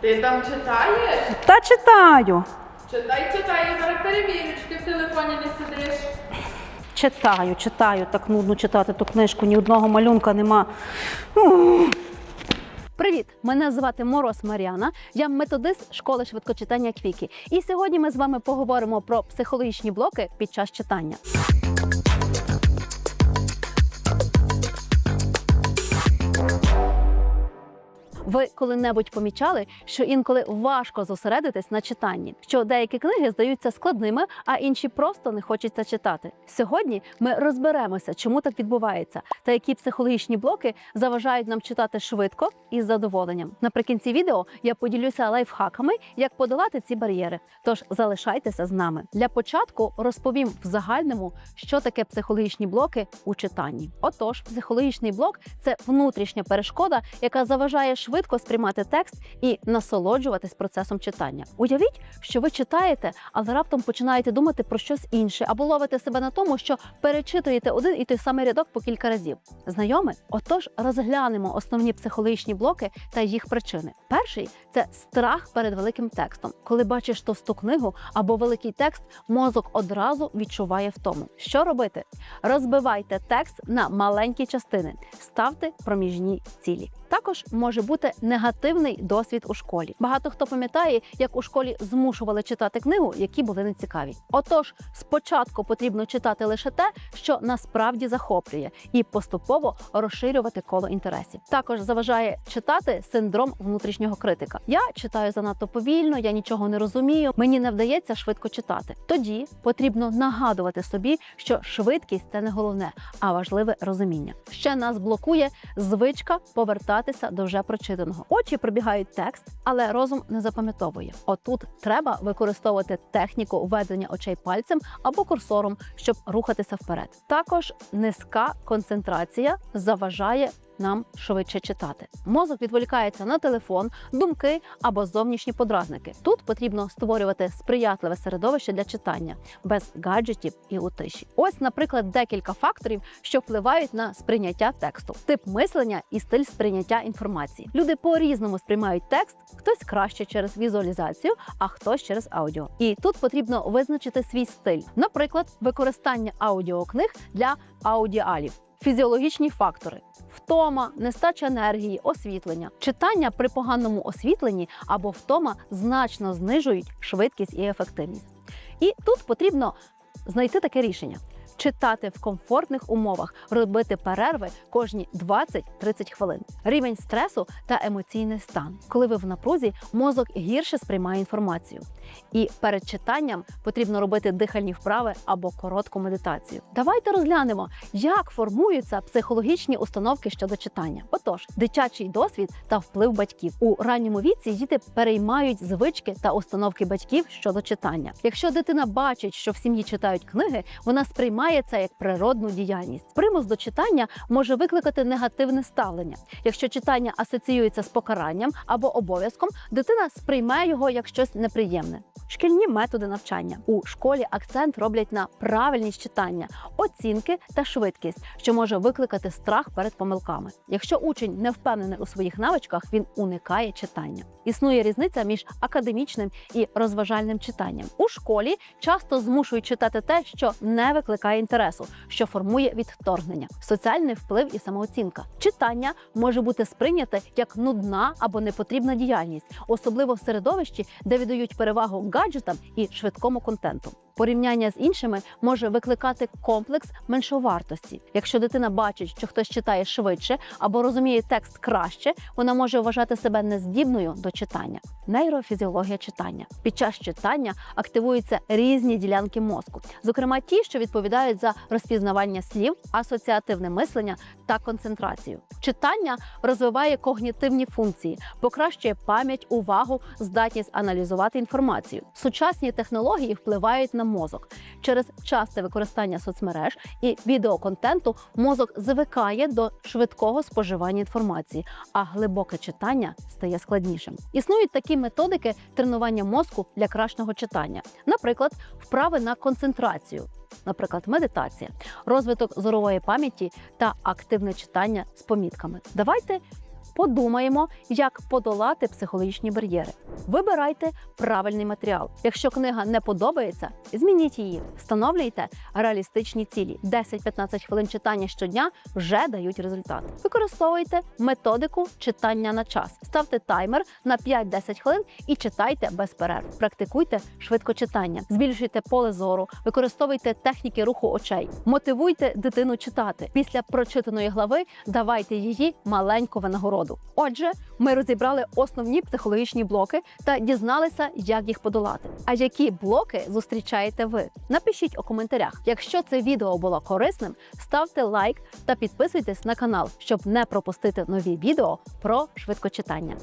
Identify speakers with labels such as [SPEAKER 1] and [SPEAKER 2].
[SPEAKER 1] Ти там читаєш?
[SPEAKER 2] Та читаю.
[SPEAKER 1] Читай, читай, я зараз перевірю, чи ти в телефоні не сидиш.
[SPEAKER 2] Читаю, читаю. Так нудно читати ту книжку, ні одного малюнка нема. Привіт! Мене звати Мороз Мар'яна. Я методист школи швидкочитання Квікі. І сьогодні ми з вами поговоримо про психологічні блоки під час читання. Ви коли-небудь помічали, що інколи важко зосередитись на читанні, що деякі книги здаються складними, а інші просто не хочеться читати. Сьогодні ми розберемося, чому так відбувається, та які психологічні блоки заважають нам читати швидко і з задоволенням. Наприкінці відео я поділюся лайфхаками, як подолати ці бар'єри. Тож залишайтеся з нами. Для початку розповім в загальному, що таке психологічні блоки у читанні. Отож, психологічний блок це внутрішня перешкода, яка заважає швидко сприймати текст і насолоджуватись процесом читання. Уявіть, що ви читаєте, але раптом починаєте думати про щось інше, або ловите себе на тому, що перечитуєте один і той самий рядок по кілька разів. Знайоме? Отож, розглянемо основні психологічні блоки та їх причини. Перший це страх перед великим текстом. Коли бачиш товсту книгу або великий текст, мозок одразу відчуває втому. Що робити? Розбивайте текст на маленькі частини, ставте проміжні цілі. Також може бути негативний досвід у школі. Багато хто пам'ятає, як у школі змушували читати книгу, які були нецікаві. Отож, спочатку потрібно читати лише те, що насправді захоплює, і поступово розширювати коло інтересів. Також заважає читати синдром внутрішнього критика. Я читаю занадто повільно, я нічого не розумію, мені не вдається швидко читати. Тоді потрібно нагадувати собі, що швидкість це не головне, а важливе розуміння. Ще нас блокує звичка повертатися до вже прочитаного. Очі пробігають текст, але розум не запам'ятовує. Отут треба використовувати техніку ведення очей пальцем або курсором, щоб рухатися вперед. Також низька концентрація заважає. Нам швидше читати. Мозок відволікається на телефон, думки або зовнішні подразники. Тут потрібно створювати сприятливе середовище для читання без гаджетів і у тиші. Ось, наприклад, декілька факторів, що впливають на сприйняття тексту, тип мислення і стиль сприйняття інформації. Люди по-різному сприймають текст, хтось краще через візуалізацію, а хтось через аудіо. І тут потрібно визначити свій стиль, наприклад, використання аудіокниг для аудіалів. Фізіологічні фактори: втома, нестача енергії, освітлення. Читання при поганому освітленні або втома значно знижують швидкість і ефективність. І тут потрібно знайти таке рішення. Читати в комфортних умовах, робити перерви кожні 20-30 хвилин. Рівень стресу та емоційний стан. Коли ви в напрузі, мозок гірше сприймає інформацію. І перед читанням потрібно робити дихальні вправи або коротку медитацію. Давайте розглянемо, як формуються психологічні установки щодо читання. Отож, дитячий досвід та вплив батьків у ранньому віці діти переймають звички та установки батьків щодо читання. Якщо дитина бачить, що в сім'ї читають книги, вона сприймає це як природну діяльність. Примус до читання може викликати негативне ставлення. Якщо читання асоціюється з покаранням або обов'язком, дитина сприймає його як щось неприємне. Шкільні методи навчання у школі акцент роблять на правильність читання, оцінки та швидкість, що може викликати страх перед помилками. Якщо учень не впевнений у своїх навичках, він уникає читання. Існує різниця між академічним і розважальним читанням. У школі часто змушують читати те, що не викликає інтересу, що формує відторгнення, соціальний вплив і самооцінка. Читання може бути сприйняте як нудна або непотрібна діяльність, особливо в середовищі, де віддають перевагу гаджетам і швидкому контенту. Порівняння з іншими може викликати комплекс меншовартості. Якщо дитина бачить, що хтось читає швидше або розуміє текст краще, вона може вважати себе нездібною до читання. Нейрофізіологія читання під час читання активуються різні ділянки мозку, зокрема ті, що відповідають за розпізнавання слів, асоціативне мислення та концентрацію. Читання розвиває когнітивні функції, покращує пам'ять, увагу, здатність аналізувати інформацію. Сучасні технології впливають на мозок. Через часте використання соцмереж і відеоконтенту мозок звикає до швидкого споживання інформації, а глибоке читання стає складнішим. Існують такі методики тренування мозку для кращого читання, наприклад, вправи на концентрацію. Наприклад, медитація, розвиток зорової пам'яті та активне читання з помітками. Давайте подумаємо, як подолати психологічні бар'єри. Вибирайте правильний матеріал. Якщо книга не подобається, змініть її. Встановлюйте реалістичні цілі. 10-15 хвилин читання щодня вже дають результат. Використовуйте методику читання на час. Ставте таймер на 5-10 хвилин і читайте без перерв. Практикуйте швидкочитання, збільшуйте поле зору, використовуйте техніки руху очей, мотивуйте дитину читати. Після прочитаної глави давайте її маленьку винагороду. Отже, ми розібрали основні психологічні блоки та дізналися, як їх подолати. А які блоки зустрічаєте ви? Напишіть у коментарях. Якщо це відео було корисним, ставте лайк та підписуйтесь на канал, щоб не пропустити нові відео про швидкочитання.